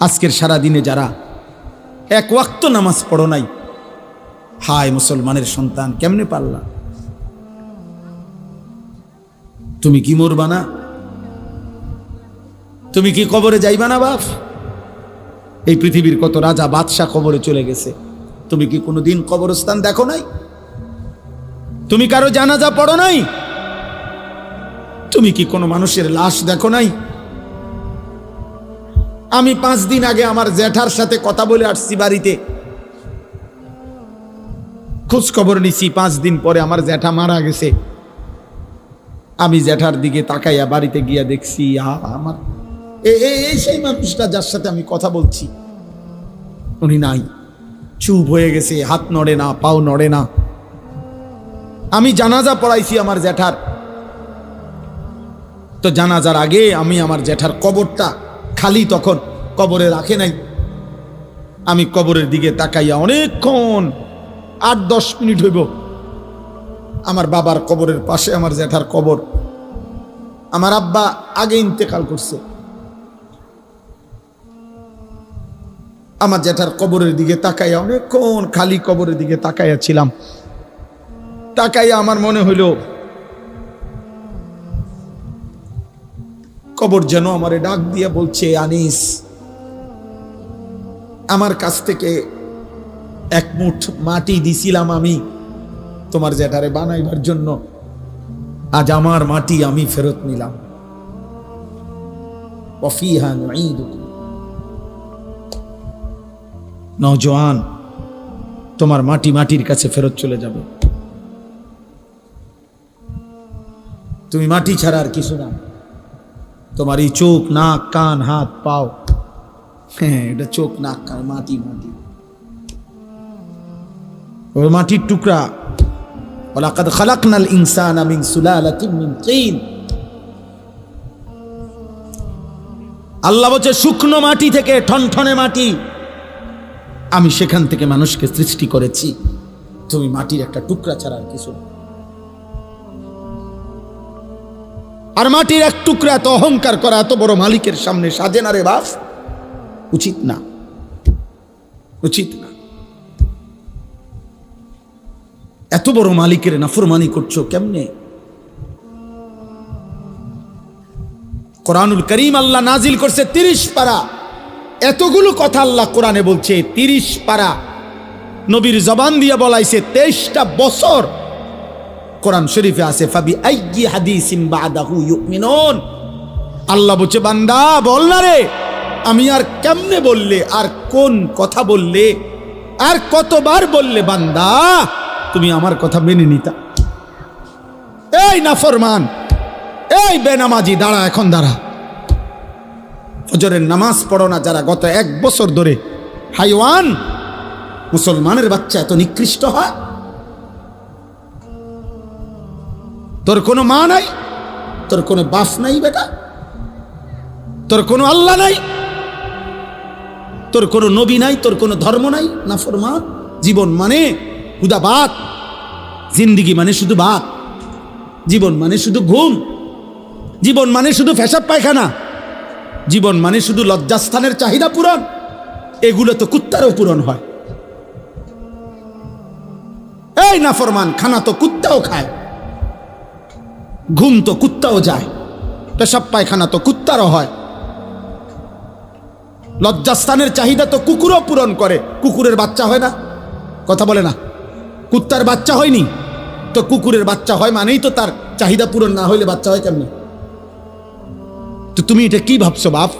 আজকের সারা দিনে যারা এক ওয়াক্ত নামাজ পড়ো নাই, হায় মুসলমানের সন্তান, কেমনে পারলা? তুমি কি মরবা না? তুমি কি কবরে যাইবা না বাপ? এই পৃথিবীর কত রাজা বাদশাহ কবরে চলে গেছে। তুমি কি কোনো দিন কবরস্থান দেখো নাই? তুমি কারও জানাজা পড়ো নাই? তুমি কি কোনো মানুষের লাশ দেখো নাই? আমি পাঁচ দিন আগে আমার জ্যাঠার সাথে কথা বলে আসছি বাড়িতে। খোঁজ খবর নিছি, পাঁচ দিন পরে আমার জ্যাঠা মারা গেছে। আমি জ্যাঠার দিকে তাকাইয়া বাড়িতে গিয়া দেখছি আমার এই সেই মানুষটা যার সাথে আমি কথা বলছি। উনি নাই। চুপ হয়ে গেছে, হাত নড়ে না, পাও নড়ে না। আমি জানাজা পড়াইছি আমার জ্যাঠার। তো জানাজার আগে আমি আমার জ্যাঠার কবরটা খালি তখন কবরে রাখে নাই। আমি কবরের দিকে তাকাইয়া অনেকক্ষণ আট দশ মিনিট হইব। আমার বাবার কবরের পাশে আমার জ্যাঠার কবর। আমার আব্বা আগে ইন্তেকাল করছে। আমার জ্যাঠার কবরের দিকে তাকাইয়া অনেকক্ষণ খালি কবরের দিকে তাকাইয়া ছিলাম। তাকাইয়া আমার মনে হইল কবর যেন আমারে ডাক দিয়ে বলছে, আনিস, আমার কাছ থেকে এক মুঠ মাটি দিছিলাম আমি তোমার জ্যাঠারে বানাইবার জন্য। আজ আমার মাটি আমি ফেরত নিলাম। নজওয়ান তোমার মাটি মাটির কাছে ফেরত চলে যাবে। তুমি মাটি ছাড়া আর কিছু না। তোমার এই চোখ, নাক, কান, হাত, পাও। হ্যাঁ এটা চোখ, নাক, কান, মাটি মাটি। মাটির টুকরা। ওলাকাদ খালাকনাল ইনসান মিন সুলালাতিন তিন। আল্লাহ বলছে, শুকনো মাটি থেকে ঠনঠনে মাটি। আমি সেখান থেকে মানুষকে সৃষ্টি করেছি। তুমি মাটির একটা টুকরা ছাড়া আর কিছু না। আর মাটির এক টুকরা এত অহংকার করা, এত বড় মালিকের সামনে সাজে না রে বাস উচিত না। উচিত না। এত বড় মালিকের নাফরমানি করছ কেমনে? কোরআনুল করিম আল্লাহ নাজিল করছে তিরিশ পারা। এতগুলো কথা আল্লাহ কোরআনে বলছে তিরিশ পারা। নবীর জবান দিয়ে বলাইছে তেইশটা বছর কোরআন শরীফে আছে ফাবি আইয়ি হাদিসিম বাদাহু ইউমিনুন। আল্লাহ বলছে, বান্দা, বল না রে, আমি আর কেমনে বললে, আর কোন কথা বললে, আর কতবার বললে, বান্দা, তুমি আমার কথা মেনে নিতা। এই নাফরমান এই বেনামাজি, দাঁড়া এখন, দাঁড়া। ফজরের নামাজ পড়ো না, যারা গত এক বছর ধরে হাইওয়ান, মুসলমানের বাচ্চা এত নিকৃষ্ট হয়? তোর কোনো মা নাই? তোর কোনো বাপ নাই বেটা? তোর কোনো আল্লাহ নাই? তোর কোনো নবী নাই? তোর কোনো ধর্ম নাই? না ফরমান? জীবন মানে হুদা বাত। জিন্দিগি মানে শুধু বাত। জীবন মানে শুধু ঘুম। জীবন মানে শুধু ফেসাব পায়খানা। জীবন মানে শুধু লজ্জাস্থানের চাহিদা পূরণ। এগুলো তো কুত্তারও পূরণ হয়। এই নাফরমান খানা তো কুত্তাও খায়। ঘুম তো কুত্তাও যায়, পেশাব পায়খানা তো কুত্তারও হয়। লজ্জাস্থানের চাহিদা তো কুকুরও পূরণ করে, কুকুরের বাচ্চা হয় না। কথা বলে না, কুত্তার বাচ্চা হয়নি, তো কুকুরের বাচ্চা হয় মানেই তো তার চাহিদা পূরণ না হইলে বাচ্চা হয় কেমনি? তো তুমি এটা কি ভাবছ বাপ?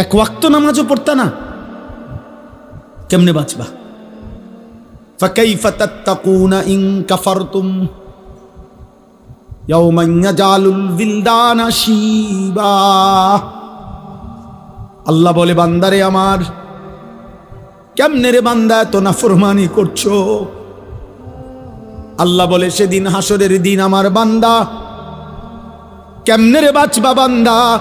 এক ওয়াক্ত নামাজও পড়তা না? কেমনে বাঁচবা? ফাকাইফা তাত্তাকুনা ইন কাফারতুম? আল্লাহ বলে বান্দারে আমার কেমনে রে বান্দা এত নাফরমানি করছ আল্লাহ বলে সেদিন হাসরের দিন আমার বান্দা কেমনে রে বাঁচবা বান্দা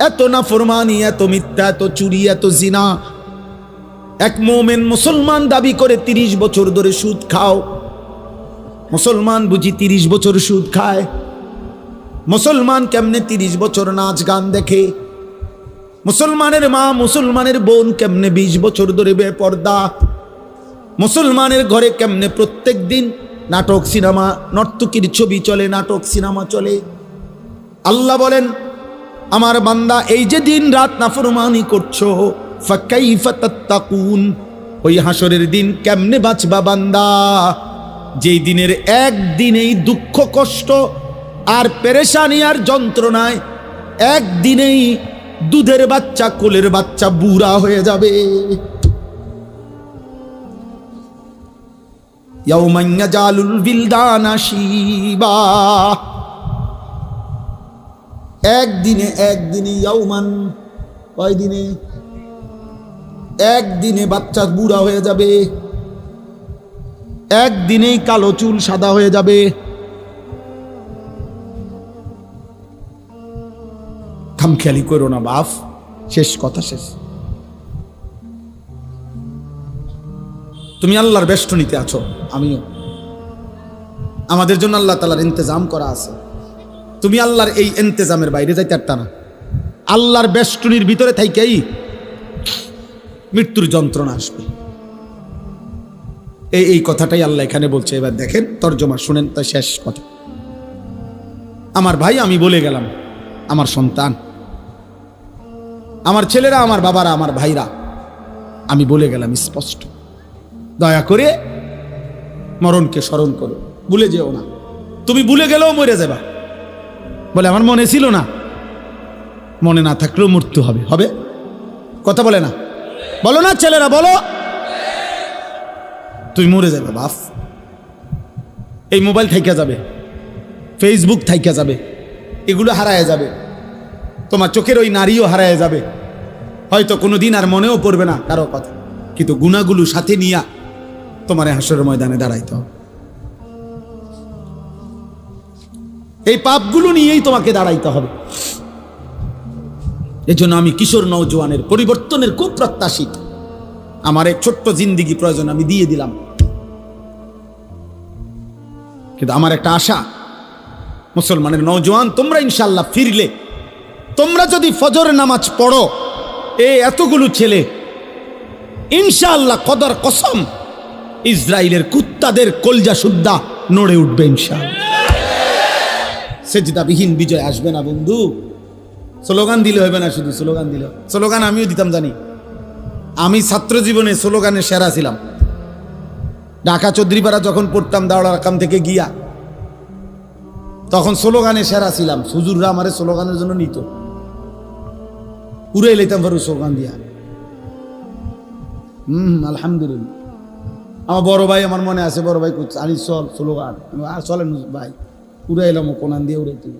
এত না নাফরমানি এত মিথ্যা এত চুরি এত জিনা এক মোমেন মুসলমান দাবি করে তিরিশ বছর ধরে সুদ খাও। মুসলমান বুঝি তিরিশ বছর সুদ খায়? মুসলমান কেমনে তিরিশ বছর নাচ গান দেখে? মুসলমানের মা, মুসলমানের বোন কেমনে বিশ বছর ধরে বেপর্দা? মুসলমানের ঘরে কেমনে প্রত্যেক দিন নাটক, সিনেমা, নর্তকীর ছবি চলে, নাটক, সিনেমা চলে? আল্লাহ বলেন, আমার বান্দা, এই যে দিন রাত নাফরমানি করছ, ফাকাইফা তাত্তাকুন, ওই হাসরের দিন কেমনে বাঁচবা বান্দা? যেই দিনের একদিনেই দুঃখ, কষ্ট আর পেরেশানি আর যন্ত্রণায় একদিনেই দুধের বাচ্চা, কোলের বাচ্চা বুড়া হয়ে যাবে। একদিনে একদিনে ইয়াউমান কয় দিনে একদিনে বাচ্চা বুড়া হয়ে যাবে। একদিনেই কালো চুল সাদা হয়ে যাবে। খামখেয়ালি করো না বাপ শেষ কথা, শেষ। তুমি আল্লাহর বেষ্টনীতে আছো, আমিও। আমাদের জন্য আল্লাহ তালার ইন্তজাম করা আছে। তুমি আল্লাহর এই ইন্তজামের বাইরে যাইতে পারতা না। আল্লাহর বেষ্টনীর ভিতরে থাইকেই মৃত্যুর যন্ত্রণা আসবে। এই এই কথাটাই আল্লাহ এখানে বলছে। এবার দেখেন, তর্জমা, শুনেন তা শেষ কথা। আমার ভাই, আমি বলে গেলাম, আমার সন্তান। আমার ছেলেরা, আমার বাবারা, আমার ভাইরা, আমি বলে গেলাম, স্পষ্ট। দয়া করে মরণকে স্মরণ করো, ভুলে যেও না। তুমি ভুলে গেলেও মরে যাবা। বলে, আমার মনে ছিল না। মনে না থাকলেও মৃত্যু হবে। হবে? কথা বলে না? বলো না, ছেলেরা, বলো। তুই মরে যাবে বাপ এই মোবাইল থাইকা যাবে, ফেসবুক থাইকা যাবে, এগুলো হারায় যাবে। তোমার চোখের ওই নারীও হারায় যাবে। হয়তো কোনো দিন আর মনেও পড়বে না কারও কথা। কিন্তু গুণাগুলো সাথে নিয়া তোমার হাসরের ময়দানে দাঁড়াইতে হবে। এই পাপগুলো নিয়েই তোমাকে দাঁড়াইতে হবে। এজন্য আমি কিশোর নৌজওয়ানের পরিবর্তনের খুব প্রত্যাশিত আমার এক ছোট্ট জিন্দিগি প্রয়োজন, আমি দিয়ে দিলাম। কিন্তু আমার একটা আশা, মুসলমানের নৌজওয়ান তোমরা ইনশাল্লাহ ফিরলে। তোমরা যদি ফজর নামাজ পড়ো, এ এতগুলো ছেলে, ইনশাআল্লাহ কদর কসম ইসরায়েলের কুত্তাদের কলজা সুদ্ধা নড়ে উঠবে ইনশাআল্লাহ। সেজদাবিহীন বিজয় আসবে না, বন্ধু। স্লোগান দিলে হবে না শুধু স্লোগান দিলে। স্লোগান আমিও দিতাম জানি। আমি ছাত্র জীবনে স্লোগানে সেরা ছিলাম। ঢাকা চৌধুরীপাড়া যখন পড়তাম দাওড়া রাকাম থেকে গিয়া, তখন স্লোগানে সেরা ছিলাম। সুজুররা আমারে স্লোগানের জন্য নিত। উড়ে এলাইতাম ফারু স্লোগান দিয়া। হুম আলহামদুলিল্লাহ। আমার বড় ভাই, আমার মনে আছে, বড় ভাই করছে আনি চল স্লোগান। আর চলেন ভাই উড়ে এলাম ও কোনান দিয়ে উড়ে তুই।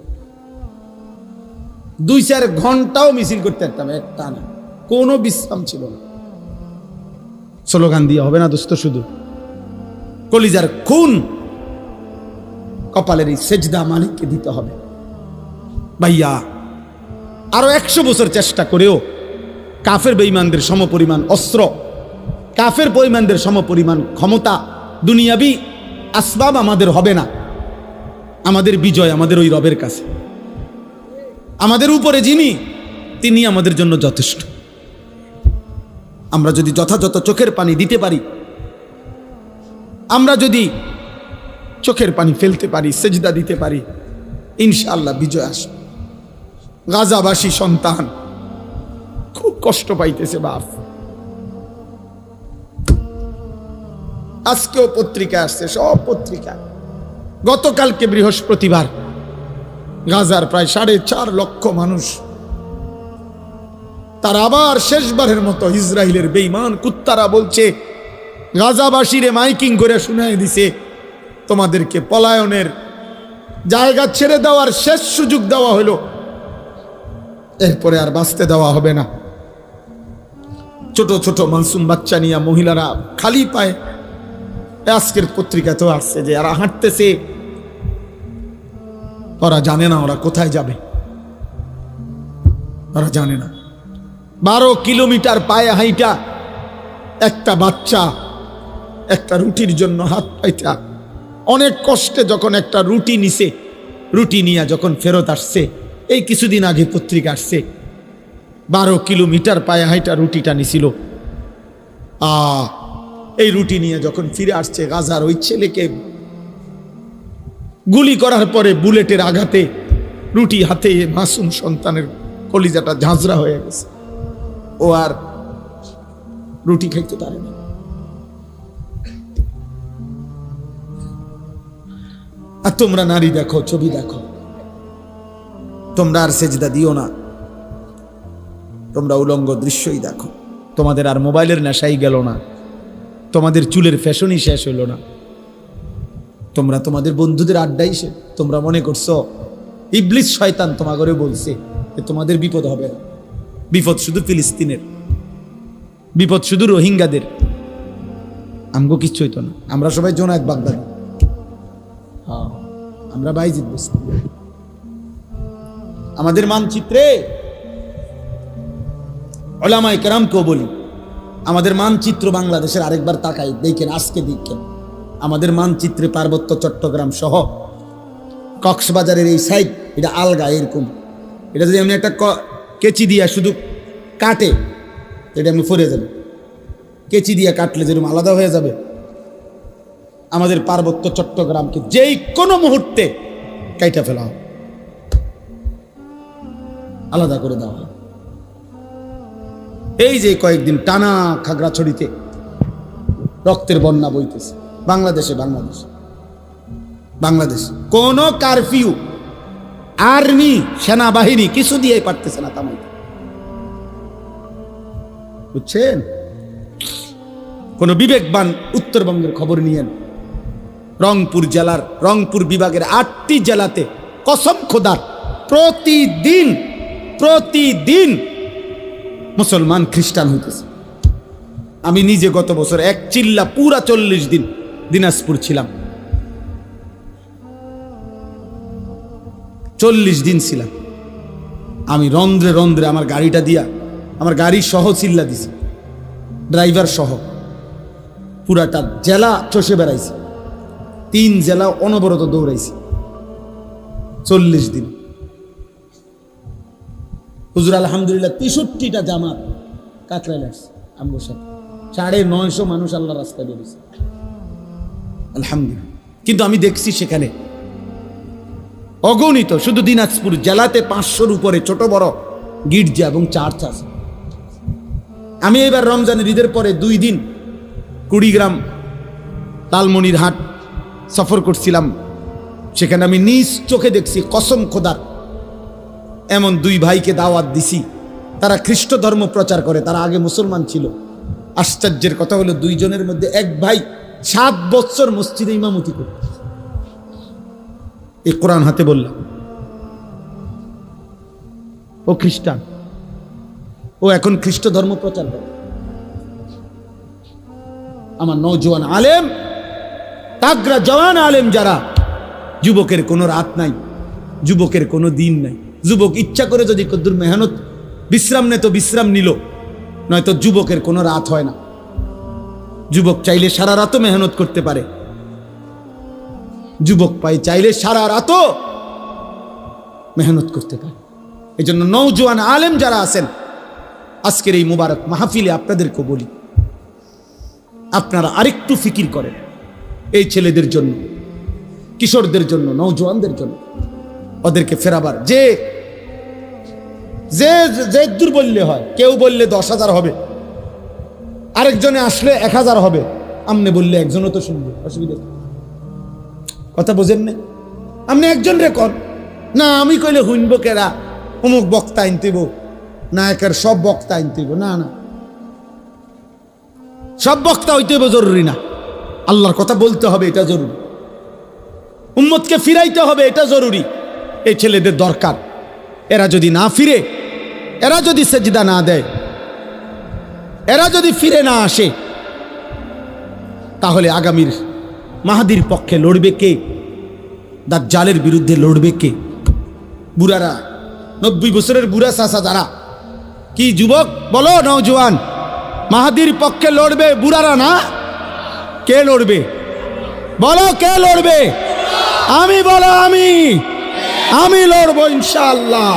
দুই চার ঘন্টাও মিছিল করতে পারতাম একটা না কোনো বিশ্রাম ছিল না। স্লোগান দিয়ে হবে না দোস্ত, শুধু। কলিজার খুন কপালের এই সেজদা মালিককে দিতে হবে। ভাইয়া, আরও একশো বছর চেষ্টা করেও কাফের বেঈমানদের সমপরিমাণ অস্ত্র, কাফের পরিমাণদের সমপরিমাণ ক্ষমতা দুনিয়াবি আসবাব আমাদের হবে না। আমাদের বিজয় আমাদের ওই রবের কাছে। আমাদের উপরে যিনি, তিনি আমাদের জন্য যথেষ্ট। আমরা যদি যথাযথ চোখের পানি দিতে পারি, আমরা যদি চোখের পানি ফেলতে পারি, সেজদা দিতে পারি, ইনশাআল্লাহ বিজয় আসবে। গাজাবাসী সন্তান, খুব কষ্ট পাইতেছে বাপ। আজকেও পত্রিকা আসছে, সব পত্রিকা। গতকালকে বৃহস্পতিবার, গাজার প্রায় সাড়ে চার লক্ষ মানুষ তার আবার শেষবারের মতো ইসরায়েলের বেইমান কুত্তারা বলছে, গাজাবাসীরে মাইকিং করে শুনাই দিছে, তোমাদেরকে পলায়নের জায়গা ছেড়ে দেওয়ার শেষ সুযোগ দেওয়া হলো। এরপরে আর বাঁচতে দেওয়া হবে না। ছোট ছোট মানসুম বাচ্চা নিয়ে মহিলারা খালি পায় আজকের পত্রিকাতেও আসছে যে এরা হাঁটতেছে। ওরা জানে না ওরা কোথায় যাবে। ওরা জানে না। বারো কিলোমিটার পায়ে হাইটা, একটা বাচ্চা, একটা রুটির জন্য হাত পাইটা। অনেক কষ্টে যখন একটা রুটি নিছে, রুটি নিয়ে যখন ফেরত আসছে, এই কিছুদিন আগে পত্রিকা আসছে, বারো কিলোমিটার পায়ে হাইটা রুটিটা নিছিল। আ, এই রুটি নিয়ে যখন ফিরে আসছে, গাজার ওই ছেলেকে গুলি করার পরে বুলেটের আঘাতে রুটি হাতে মাসুম সন্তানের কলিজাটা ঝাঁঝরা হয়ে গেছে। ও আর রুটি খাইতে পারে না। আর তোমরা নারী দেখো, ছবি দেখো। তোমরা আর সেজদা দিও না। তোমরা উলঙ্গ দৃশ্যই দেখো। তোমাদের আর মোবাইলের নেশাই গেল না। তোমাদের চুলের ফ্যাশনই শেষ হলো না। তোমরা তোমাদের বন্ধুদের আড্ডাই সে তোমরা মনে করছ, ইবলিস শয়তান তোমাগরে বলছে যে তোমাদের বিপদ হবে না। বিপদ শুধু ফিলিস্তিনের বিপদ শুধু রোহিঙ্গাদের। আমগো কিচ্ছু হইতো না। আমরা সবাই জোনায়ত বাগদাদি। হ্যাঁ। আমরা বাইজিদ বসতাম আমাদের মানচিত্রে ওলামাই কেরামকেও বলি আমাদের মানচিত্র বাংলাদেশের আরেকবার তাকাই দেখেন আজকে দেখেন। আমাদের মানচিত্রে পার্বত্য চট্টগ্রাম সহ কক্সবাজারের এই সাইড এটা আলগা এরকম। এটা যদি এমনি একটা কেচি দিয়া শুধু কাটে, এটা এমনি ফরে যাবে। কেচি দিয়া কাটলে যেরকম আলাদা হয়ে যাবে। আমাদের পার্বত্য চট্টগ্রামকে যেই কোনো মুহূর্তে কাইটা ফেলা হবে আলাদা করে দেওয়া হয় এই যে কয়েকদিন টানা খাগড়াছড়িতে রক্তের বন্যা বইতেছে। বাংলাদেশে বাংলাদেশ। বাংলাদেশ। কোন কারফিউ আর্মি, সেনাবাহিনী, কিছু দিয়ে পারতেছে না তামাইতে বুঝছেন? কোন বিবেকবান উত্তরবঙ্গের খবর নিয়েন। রংপুর জেলার, রংপুর বিভাগের আটটি জেলাতে কসম খোদার প্রতিদিন প্রতিদিন মুসলমান খ্রিস্টান হইতেছে। আমি নিজে গত বছর এক চিল্লা পুরা চল্লিশ দিন দিনাজপুর ছিলাম। চল্লিশ দিন ছিলাম। আমি রন্ধ্রে রন্ধ্রে আমার গাড়িটা দিয়া আমার গাড়ি সহ চিল্লা দিছি। ড্রাইভার সহ। পুরাটা জেলা চষে বেড়াইছি। তিন জেলা অনবরত দৌড়াইছি। চল্লিশ দিন। হুজুর আলহামদুলিল্লাহ তেষট্টিটা জামাত কাকরাইল আমগোর সাথে। সাড়ে নয়শো মানুষ আল্লাহ রাস্তায় বেরিয়েছে আলহামদুলিল্লাহ। কিন্তু আমি দেখছি সেখানে অগণিত, শুধু দিনাজপুর জেলাতে পাঁচশোর উপরে ছোট বড় গির্জা এবং চার্চ আছে। আমি এবার রমজানের ঈদের পরে দুই দিন কুড়িগ্রাম লালমনির হাট সফর করছিলাম। সেখানে আমি নিজ চোখে দেখছি কসম খোদার এমন দুই ভাইকে দাওয়াত দিছি। তারা খ্রিস্ট ধর্ম প্রচার করে, তারা আগে মুসলমান ছিল। আশ্চর্যের কথা হলো দুইজনের মধ্যে এক ভাই সাত বছর মসজিদে ইমামতি করত। এই কোরআন হাতে বললাম ও খ্রিস্টান, ও এখন খ্রিস্ট ধর্ম প্রচার করে। আমার নৌজওয়ান আলেম, তাগরা জওয়ান আলেম যারা, যুবকের কোনো রাত নাই, যুবকের কোনো দিন নাই। যুবক ইচ্ছা করে যদি কদ্দুর মেহনত, বিশ্রাম নে তো বিশ্রাম নিল, নয়তো যুবকের কোনো রাত হয় না। যুবক চাইলে সারা রাতও মেহনত করতে পারে। যুবক পাই চাইলে সারা রাতও মেহনত করতে পারে। এই জন্য নৌজওয়ান আলেম যারা আছেন, আজকের এই মুবারক মাহফিলে আপনাদেরকে বলি, আপনারা আরেকটু ফিকির করেন। এই ছেলেদের জন্য, কিশোরদের জন্য নৌজওয়ানদের জন্য, ওদেরকে ফেরাবার। যে যে যে দূর বললে হয়, কেউ বললে দশ হাজার হবে, আরেকজনে আসলে এক হাজার হবে, আমনে বললে একজনও তো শুনবে, অসুবিধা। কথা বোঝেন না আপনি একজন রেকন না, আমি কইলে হুইনব কেরা? অমুক বক্তা আনতেব না একের সব বক্তা আনতেব না না। সব বক্তা হইতে হবে জরুরি না। আল্লাহর কথা বলতে হবে, এটা জরুরি। উম্মতকে ফিরাইতে হবে, এটা জরুরি। এই ছেলেদের দরকার। এরা যদি না ফিরে, এরা যদি সেজদা না দেয়, এরা যদি ফিরে না আসে, তাহলে আগামীর মাহাদির পক্ষে লড়বে কে? দার জালের বিরুদ্ধে লড়বে কে? বুড়ারা, নব্বই বছরের বুড়া চাষা যারা, কি যুবক? বলো নৌজওয়ান মাহাদির পক্ষে লড়বে বুড়ারা না? কে লড়বে? বলো কে লড়বে? আমি বলো আমি আমি লড়বো ইনশাল্লাহ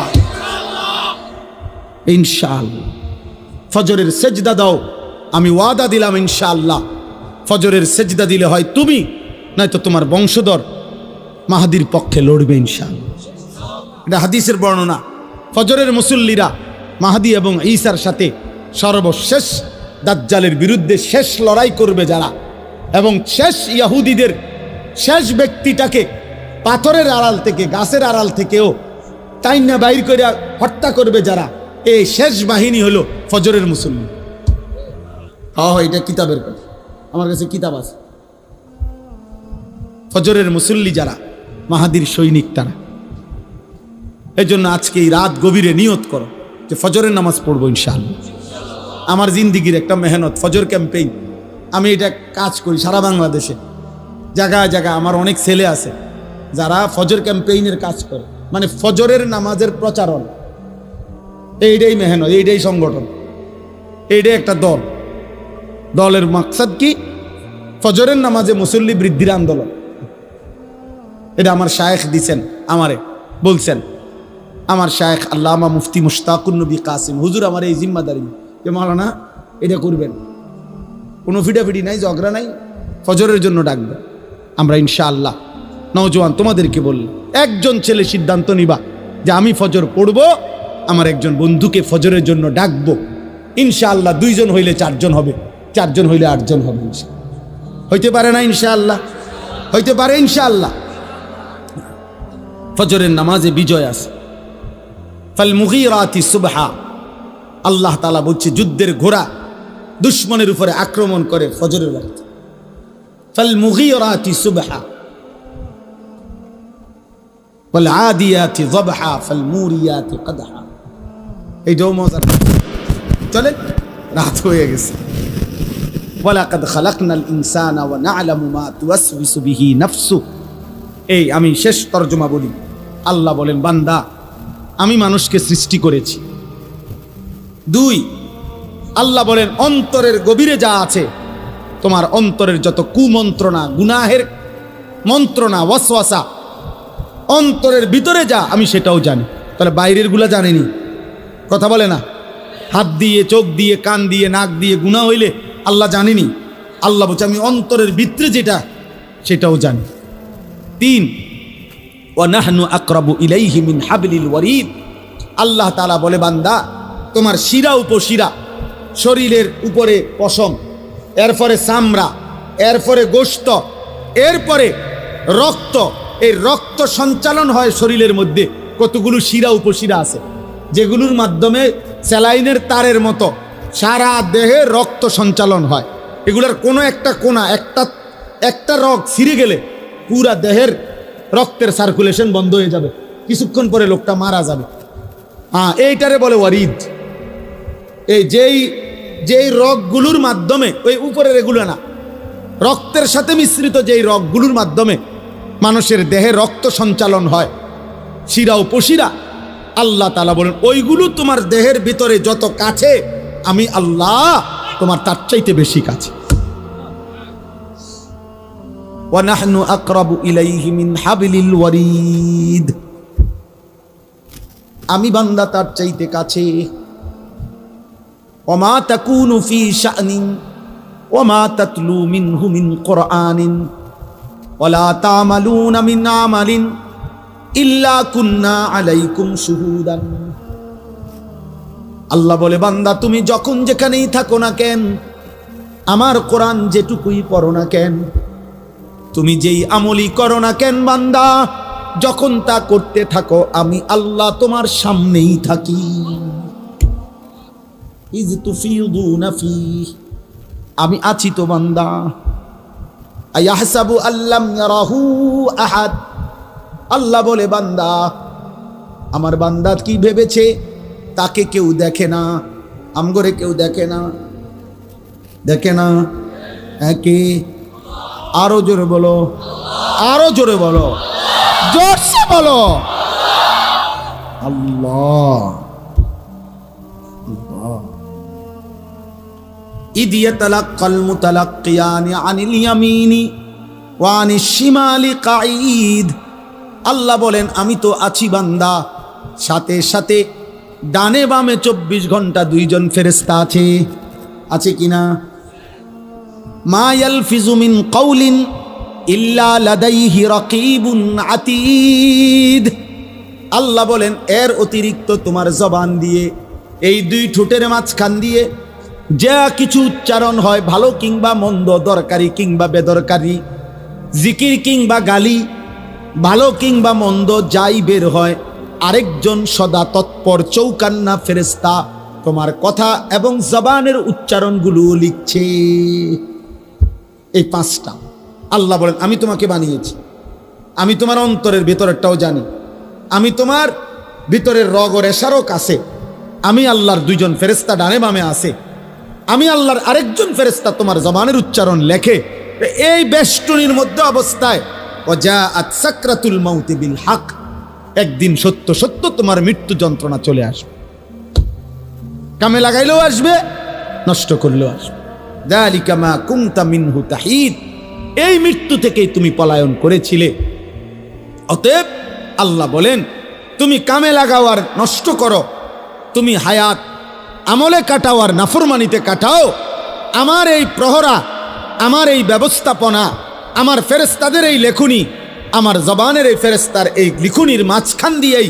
ইনশাআল্লাহ। ফজরের সেজদা দাও, আমি ওয়াদা দিলাম ইনশাআল্লাহ। ফজরের সেজদা দিলে হয় তুমি, নয়তো তোমার বংশধর মাহাদির পক্ষে লড়বে ইনশাআল্লাহ। এটা হাদিসের বর্ণনা। ফজরের মুসল্লিরা মাহাদি এবং ঈসার সাথে সর্বশেষ দাজ্জালের বিরুদ্ধে শেষ লড়াই করবে যারা, এবং শেষ ইয়াহুদিদের শেষ ব্যক্তিটাকে পাথরের আড়াল থেকে, গাছের আড়াল থেকেও তাইনা বাইর করে হত্যা করবে যারা। এই শেষ বাহিনী হলো ফজরের মুসল্লি। হ্যাঁ এটা কিতাবের কথা। আমার কাছে কিতাব আছে। ফজরের মুসল্লি যারা, মাহাদির সৈনিক তারা। এই জন্য আজকে এই রাত গভীরে নিয়ত করো যে ফজরের নামাজ পড়ব ইনশাআল্লাহ। আমার জিন্দিগির একটা মেহনত, ফজর ক্যাম্পেইন। আমি এটা কাজ করি সারা বাংলাদেশে। জায়গায় জায়গায় আমার অনেক ছেলে আছে, যারা ফজর ক্যাম্পেইনের কাজ করে। মানে ফজরের নামাজের প্রচারণ। এইটাই মেহনত, এইটাই সংগঠন। এইটাই একটা দল। দলের মাকসাদ কি? ফজরের নামাজে মুসল্লি বৃদ্ধির আন্দোলন। এটা আমার শায়েখ দিছেন, আমারে বলছেন। আমার শায়েখ আল্লামা মুফতি মুশতাকুর নবী কাসিম, হুজুর আমার এই জিম্মাদারি। যে মালানা এটা করবেন। কোনো ফিডাফিডি নাই, ঝগড়া নাই, ফজরের জন্য ডাকবে। আমরা ইনশাআল্লাহ নওজোয়ান, তোমাদেরকে বলল একজন ছেলে সিদ্ধান্ত নিবা যে আমি ফজর পড়ব, আমার একজন বন্ধুকে ফজরের জন্য ডাকবো। ইনশাআল্লাহ দুইজন হইলে চারজন হবে। চারজন হইলে আটজন হবে হইতে পারে না ইনশাআল্লাহ। হইতে পারে ইনশাআল্লাহ। ফজরের নামাজে বিজয় আছে। ফাল মুগিরাতি সুবহা। আল্লাহ তালা বলছে, যুদ্ধের ঘোড়া দুশ্মনের উপরে আক্রমণ করে ফজরের রাত। ফাল মুগিরাতি সুবহা। বল আদিয়াতি যবহা ফাল মুরিয়াতি কদহা। এইটাও মজার। চলে রাত হয়ে গেছে। ওয়ালাকাদ খালাকনাল ইনসানা ওয়া না'লামু মা তুওয়াসওয়িসু বিহি নাফসু। এই আমি শেষ তর্জমা বলি। আল্লাহ বলেন, বান্দা, আমি মানুষকে সৃষ্টি করেছি। দুই, আল্লাহ বলেন, অন্তরের গভীরে যা আছে, তোমার অন্তরের যত কুমন্ত্রণা, গুনাহের মন্ত্রণা, ওয়াসওয়াসা, অন্তরের ভিতরে যা, আমি সেটাও জানি। তাহলে বাইরেরগুলা জানেনি। কথা বলে না? হাত দিয়ে, চোখ দিয়ে, কান দিয়ে, নাক দিয়ে গুণা হইলে আল্লাহ জানিনি। আল্লাহ বলছে, আমি অন্তরের ভিতরে যেটা, সেটাও জানি। তিন ওয়ানাহনু আকরাবু ইলাইহি মিন হাবলিল ওয়ারিদ। আল্লাহ তাআলা বলে, বান্দা, তোমার শিরা উপশিরা, শরীরের উপরে পশম, এরপরে চামড়া, এরপরে গোস্ত এরপরে রক্ত, এই রক্ত সঞ্চালন হয় শরীরের মধ্যে। কতগুলো শিরা উপশিরা আছে, যেগুলোর মাধ্যমে স্যালাইনের তারের মতো সারা দেহে রক্ত সঞ্চালন হয়। এগুলোর কোনো একটা কোনা, একটা একটা রক ছিঁড়ে গেলে পুরা দেহের রক্তের সার্কুলেশন বন্ধ হয়ে যাবে। কিছুক্ষণ পরে লোকটা মারা যাবে। হ্যাঁ এইটারে বলে ওয়ারিদ। এই যেই যেই রগগুলোর মাধ্যমে, ওই উপরের এগুলো না, রক্তের সাথে মিশ্রিত যেই রগগুলোর মাধ্যমে মানুষের দেহে রক্ত সঞ্চালন হয়, শিরা ও পশিরা, আল্লাহ তালা বলেন, ওইগুলো তোমার দেহের ভিতরে যত কাছে আমি আল্লাহ তোমার তার চাইতে বেশি কাছে। ওয়ানাহনু আকরাবু ইলাইহি মিন হাবিলিল ওয়ারিদ। আমি বান্দা তার চাইতে কাছে। ওমা তাকুনু ফি শানিন ওমা তাতলু মিনহু মিন কোরআনিন ওলা তামালুনা মিন মালিন ইল্লা কুন্না আলাইকুম শুহুদান। আল্লাহ বলে, বান্দা, তুমি যখন যেখানেই থাকো না কেন, আমার কোরআন যেটুকুই পড়ো না কেন, তুমি যেই আমলি করো না কেন, বান্দা, যখন তা করতে থাকো, আমি আল্লাহ তোমার সামনেই থাকি। আমি আছি তো, বান্দা। আয়াহসাবু আল্লাম ইয়ারাহু আহাদ। আল্লাহ বলে, বান্দা, আমার বান্দা কি ভেবেছে? তাকে কেউ দেখে না আমগরে কেউ দেখে না দেখে না একে আরো জোরে বলো আরো জোরে বলো জোরসে বলো আল্লাহ إذ يتلقى المتلقيان عن اليمين وعن الشمال قعيد আল্লাহ বলেন আমি তো আছি বান্দা সাথে সাথে ডানে বামে চব্বিশ ঘণ্টা দুইজন ফেরেস্তা আছে। আছে কিনা মা ইয়ালফিজু মিন কওলিন ইল্লা লাদাইহি রাকিবুন আতীদ। আল্লাহ বলেন, এর অতিরিক্ত তোমার জবান দিয়ে, এই দুই ঠোঁটের মাঝখান দিয়ে যা কিছু উচ্চারণ হয়, ভালো কিংবা মন্দ, দরকারি কিংবা বেদরকারি, জিকির কিংবা গালি, ভালো কিংবা মন্দ যাই বের হয় আরেকজন সদা তৎপর চৌকান্না ফেরেস্তা তোমার কথা এবং জবানের উচ্চারণগুলো লিখছে। এই পাঁচটা। আল্লাহ বলেন, আমি তোমাকে বানিয়েছি। আমি তোমার অন্তরের ভেতরেরটাও জানি। আমি তোমার ভিতরের রগ ও রেশারক আছে। আমি আল্লাহর দুইজন ফেরেস্তা ডানে বামে আছে। আমি আল্লাহর আরেকজন ফেরেস্তা তোমার জবানের উচ্চারণ লেখে। এই বেষ্টনীর মধ্যে অবস্থায় অজা আতসাকরাতুল মাউতি বিল হাক। একদিন সত্য সত্য তোমার মৃত্যু যন্ত্রণা চলে আসবে। কামে লাগাইলেও আসবে, নষ্ট করলেও আসবে। দালিকা মা কুমতা মিনহু তাহিদ। এই মৃত্যু থেকেই তুমি পলায়ন করেছিলে। অতএব আল্লাহ বলেন, তুমি কামে লাগাও আর নষ্ট করো। তুমি হায়াত আমলে কাটাও আর নাফরমানিতে কাটাও। আমার এই প্রহরা, আমার এই ব্যবস্থাপনা, আমার ফেরেস্তাদের এই লেখুনি আমার জবানের এই ফেরেস্তার এই লিখুনির মাঝখান দিয়েই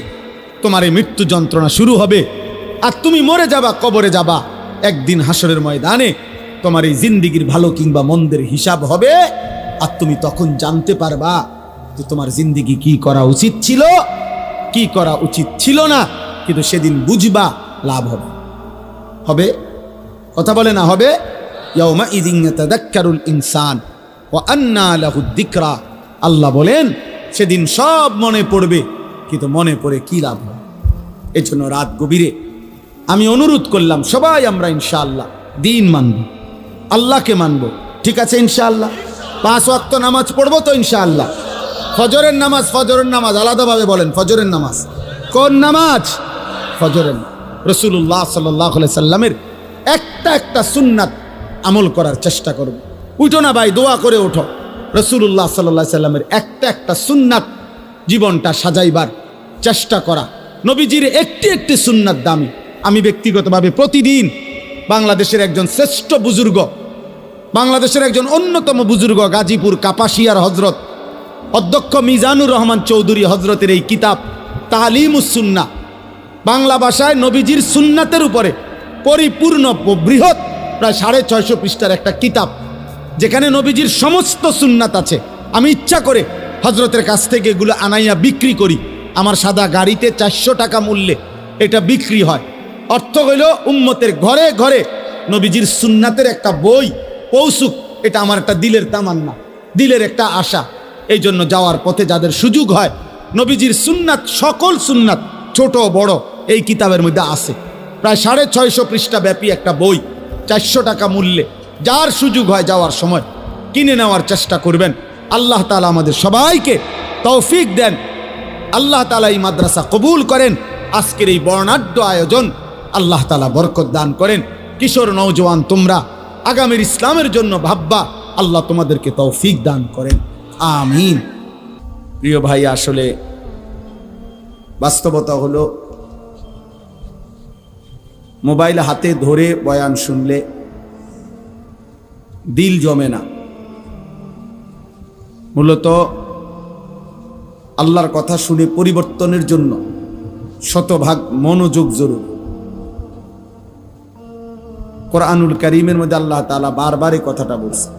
তোমার এই মৃত্যু যন্ত্রণা শুরু হবে। আর তুমি মরে যাবা, কবরে যাবা। একদিন হাসরের ময়দানে তোমার এই জিন্দিগির ভালো কিংবা মন্দের হিসাব হবে। আর তুমি তখন জানতে পারবা যে তোমার জিন্দিগি কি করা উচিত ছিল, কি করা উচিত ছিল না, কিন্তু সেদিন বুঝবা লাভ হবে। হবে? কথা বলে না, হবে? ইদিন ইয়াতাদাক্কারুল ইনসান ওয়া আন্না লাহু যিকরা। আল্লাহ বলেন, সেদিন সব মনে পড়বে। কিন্তু মনে পড়ে কি লাভ হবে এই জন্য রাত গভীরে আমি অনুরোধ করলাম, সবাই আমরা ইনশাআল্লাহ দিন মানব, আল্লাহকে মানব। ঠিক আছে ইনশাআল্লাহ? পাঁচ ওয়াক্ত নামাজ পড়ব তো ইনশাআল্লাহ? ফজরের নামাজ ফজরের নামাজ, আলাদাভাবে বলেন, ফজরের নামাজ। কোন নামাজ? ফজরের। রসুল্লাহ সাল্লাহ সাল্লামের একটা একটা সুন্নাত আমল করার চেষ্টা করব। উঠো না ভাই, দোয়া করে ওঠো রসুল্লাহ সাল্লাহ সাল্লামের একটা একটা সুন্নাত জীবনটা সাজাইবার চেষ্টা করা। নবীজির একটি একটি সুন্নাত দামি। আমি ব্যক্তিগতভাবে প্রতিদিন বাংলাদেশের একজন শ্রেষ্ঠ বুজুর্গ, বাংলাদেশের একজন অন্যতম বুজুর্গ গাজীপুর কাপাসিয়ার হজরত অধ্যক্ষ মিজানুর রহমান চৌধুরী হজরতের এই কিতাব তালিমুসুন্না বাংলা ভাষায় নবীজির সুন্নাতের উপরে পরিপূর্ণ বৃহৎ প্রায় সাড়ে ছয়শো পৃষ্ঠার একটা কিতাব যেখানে নবীজির সমস্ত সুন্নাত আছে। আমি ইচ্ছা করে হজরতের কাছ থেকে এগুলো আনাইয়া বিক্রি করি। আমার সাদা গাড়িতে চারশো টাকা মূল্যে এটা বিক্রি হয়। অর্থ হইল উম্মতের ঘরে ঘরে নবীজির সুন্নাতের একটা বই, পৌসুক। এটা আমার একটা দিলের তামান্না, দিলের একটা আশা। এই জন্য যাওয়ার পথে যাদের সুযোগ হয়, নবীজির সুন্নাত, সকল সুন্নাত, ছোট, বড়, এই কিতাবের মধ্যে আছে। প্রায় সাড়ে ছয়শো পৃষ্ঠা ব্যাপী একটা বই, চারশো টাকা মূল্যে। যার সুযোগ হয় যাওয়ার সময় কিনে নেওয়ার চেষ্টা করবেন। আল্লাহ তালা আমাদের সবাইকে তৌফিক দেন। আল্লাহ তালা এই মাদ্রাসা কবুল করেন। আজকের এই বর্ণাঢ্য আয়োজন আল্লাহ তালা বরকত দান করেন। কিশোর নৌজওয়ান তোমরা আগামীর ইসলামের জন্য ভাববা, আল্লাহ তোমাদেরকে তৌফিক দান করেন। আমিন। প্রিয় ভাই, আসলে বাস্তবতা হলো, মোবাইল হাতে ধরে বয়ান শুনলে দিল জমে না। মূলত আল্লাহর কথা শুনে পরিবর্তনের জন্য শতভাগ মনোযোগ জরুরি। কোরআনুল করিমের মধ্যে আল্লাহ তাআলা বারবার এই কথাটা বলছে।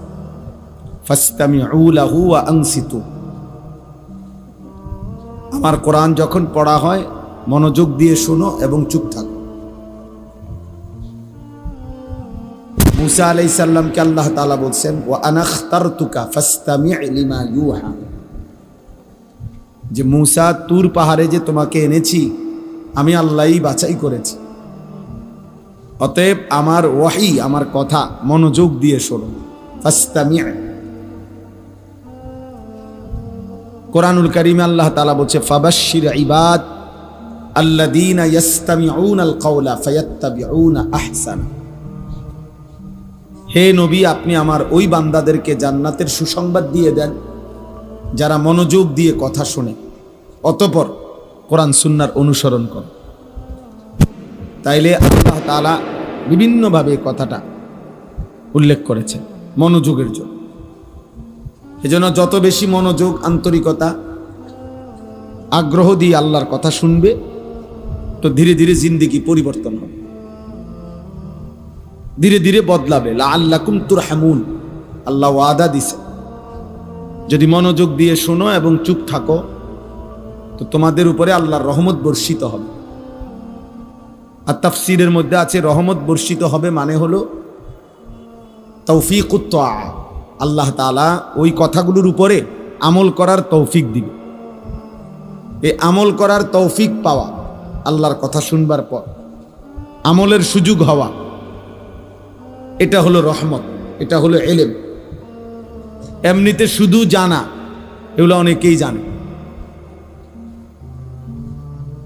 আমার কোরআন যখন পড়া হয়, মনোযোগ দিয়ে শোনো এবং চুপ থাকো। মুসা আলাই সাল্লামকে আল্লাহ তালা বলছেন, ওয়া আনাখতারতুকা ফাস্তামি লিমা ইউহা। যে মুসা, তুর পাহাড়ে যে তোমাকে এনেছি, আমি আল্লাহই বাছাই করেছি। অতএব আমার ওয়াহি, আমার কথা মনোযোগ দিয়ে শোনো। ফাস্তামি। কোরআনুল করিমে আল্লাহ তালা বলছে, ফাবাশশির ইবাদ আল্লাযীনা ইয়াস্তামিউনাল কাওলা ফায়াত্তাবিউনা আহসানা। হে নবী, আপনি আমার ওই বান্দাদেরকে জান্নাতের সুসংবাদ দিয়ে দেন, যারা মনোযোগ দিয়ে কথা শোনে। অতপর কোরআন সুন্নার অনুসরণ করে। তাইলে আল্লাহ তালা বিভিন্নভাবে কথাটা উল্লেখ করেছে মনোযোগের জন্য। এজন্য যত বেশি মনোযোগ, আন্তরিকতা, আগ্রহ দিয়ে আল্লাহর কথা শুনবে, তো ধীরে ধীরে জিন্দিগি পরিবর্তন হবে। ধীরে ধীরে বদলাবে। আল্লাহ কুমতুর হামুন আল্লাহ ওয়াদা দিছে। যদি মনোযোগ দিয়ে শোনো এবং চুপ থাকো, তো তোমাদের উপরে আল্লাহর রহমত বর্ষিত হবে। আর তাফসিরের মধ্যে আছে, রহমত বর্ষিত হবে মানে হলো তৌফিক আল্লাহ তালা ওই কথাগুলোর উপরে আমল করার তৌফিক দিবে। এই আমল করার তৌফিক পাওয়া আল্লাহর কথা শুনবার পর, আমলের সুযোগ হওয়া। এটা হলো রহমত, এটা হলো এলেম এমনিতে শুধু জানা, এগুলো অনেকেই জানে।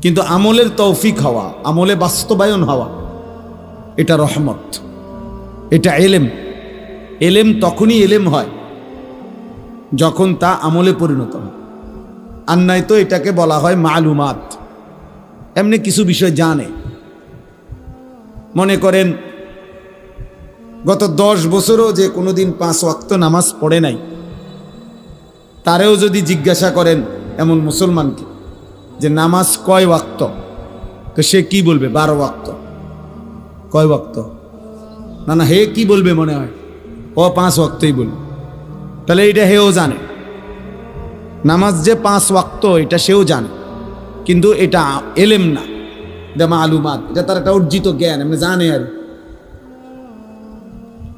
কিন্তু আমলের তৌফিক হওয়া, আমলে বাস্তবায়ন হওয়া, এটা রহমত, এটা এলেম এলেম তখনই এলেম হয় যখন তা আমলে পরিণত হয়। আর নাই তো এটাকে বলা হয় মালুমাত। এমনি কিছু বিষয় জানে। মনে করেন গত দশ বছরও যে কোনোদিন পাঁচ ওয়াক্ত নামাজ পড়ে নাই, তারেও যদি জিজ্ঞাসা করেন এমন মুসলমানকে যে নামাজ কয় ওয়াক্ত? তো সে কি বলবে? বারো ওয়াক্ত। কয় ওয়াক্ত? না না, হে কি বলবে মনে হয়? ও পাঁচ ওয়াক্তই বলবে। তাহলে এটা হেও জানে। নামাজ যে পাঁচ ওয়াক্ত, এটা সেও জানে। কিন্তু এটা এলেম না। এটা মালুমাত। এটা তার একটা অর্জিত জ্ঞান, এমনি জানে আর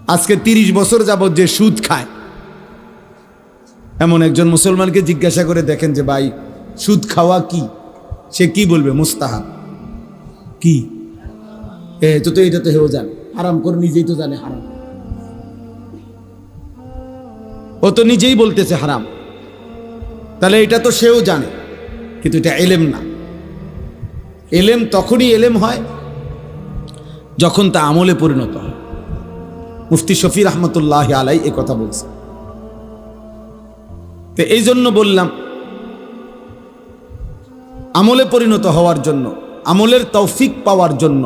আজকে তিরিশ বছর যাবৎ যে সুদ খায়। এমন একজন মুসলমানকে জিজ্ঞাসা করে দেখেন যে, ভাই, সুদ খাওয়া কি? সে কি বলবে? মুস্তাহাব। কি? এ, তো তো এটা তো হেও জানে। হারাম করে নিজেই তো জানে হারাম। ও তো নিজেই বলতেছে হারাম। তাহলে এটা তো সেও জানে, কিন্তু এটা এলেম না। এলেম তখনই এলেম হয় যখন তা আমলে পরিণত হয়। মুফতি শফি রহমতুল্লাহ আলাই এ কথা বলছে। তো এই জন্য বললাম, আমলে পরিণত হওয়ার জন্য, আমলের তৌফিক পাওয়ার জন্য,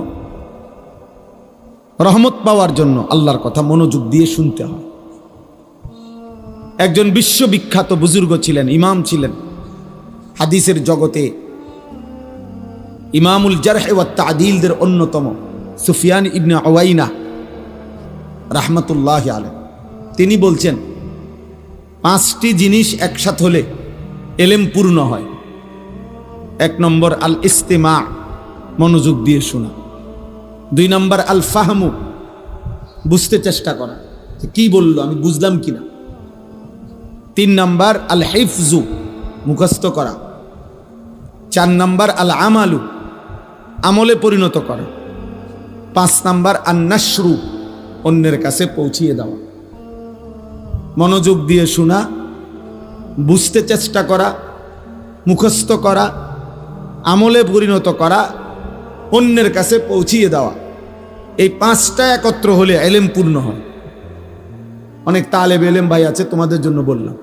রহমত পাওয়ার জন্য আল্লাহর কথা মনোযোগ দিয়ে শুনতে হয়। একজন বিশ্ববিখ্যাত বুজুর্গ ছিলেন, ইমাম ছিলেন। হাদিসের জগতে ইমামুল জারহে ওয়া তাদিলদের অন্যতম সুফিয়ান ইবনে আওয়াইনা রাহমাতুল্লাহ আলম তিনি বলছেন, পাঁচটি জিনিস একসাথ হলে এলেম পূর্ণ হয়। এক নম্বর আল ইস্তেমা মনোযোগ দিয়ে শোনা। দুই নম্বর আল ফাহমু বুঝতে চেষ্টা করা। কি বলল, আমি বুঝলাম কিনা। তিন নম্বর আল হেফজু মুখস্থ করা। চার নম্বর আল আমালু আমলে পরিণত করা। পাঁচ নাম্বার, আন্নাশ্রু অন্যের কাছে পৌঁছিয়ে দেওয়া মনোযোগ দিয়ে শোনা, বুঝতে চেষ্টা করা, মুখস্থ করা, আমলে পরিণত করা, অন্যের কাছে পৌঁছিয়ে দেওয়া। এই পাঁচটা একত্র হলে এলেম পূর্ণ হয়। অনেক তালেব এলেম ভাই আছে, তোমাদের জন্য বললাম।